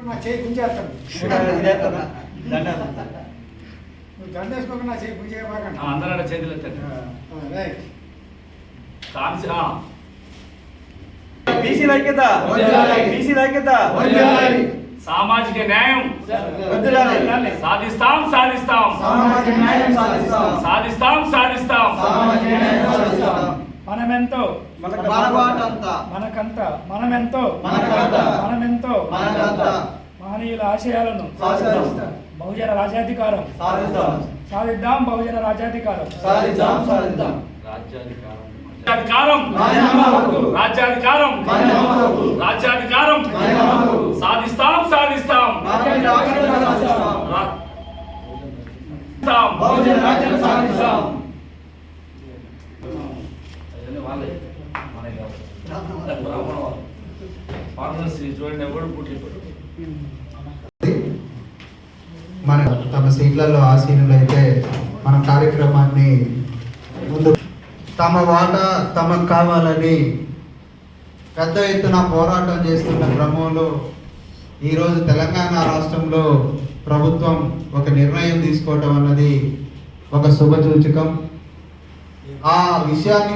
నా చేయి గుంజేస్తాను. దండ నువ్వు దండ వేసుకోక నా చేయి గుంజేయబాకండి అందరూ చేతులు ఎత్తండి రైట్. కాన్సి ఆ. బీసీ ఐక్యత. బీసీ ఐక్యత. సామాజిక న్యాయం. సాధిస్తాం సాధిస్తాం. సామాజిక న్యాయం సాధిస్తాం. సాధిస్తాం సాధిస్తాం. సామాజిక న్యాయం సాధిస్తాం. మనమెంతో. మనకంత. మనమెంతో. మనమెంతో. మనకంత. మహనీయుల ఆశయాలను సాధిస్తాం. బహుజన రాజ్యాధికారం సాధిస్తాం. సాధిద్దాం బహుజన రాజ్యాధికారం సాధిద్దాం, సాధిద్దాం. రాజ్యాధికారం రాజ్యాధికారం. రాజ్యాధికారం. సాధిస్తాం సాధిస్తాం బహుజన రాజ్యం సాధిస్తాం. రా- సాధిస్తాం. బహుజన రాజ్యం మన తమ సీట్లలో ఆసీనులైతే మన కార్యక్రమాన్ని ముందు తమ వాటా తమకు కావాలని పెద్ద ఎత్తున పోరాటం చేస్తున్న క్రమంలో ఈరోజు తెలంగాణ రాష్ట్రంలో ప్రభుత్వం ఒక నిర్ణయం తీసుకోవటం అన్నది ఒక శుభ సూచకం. ఆ విషయాన్ని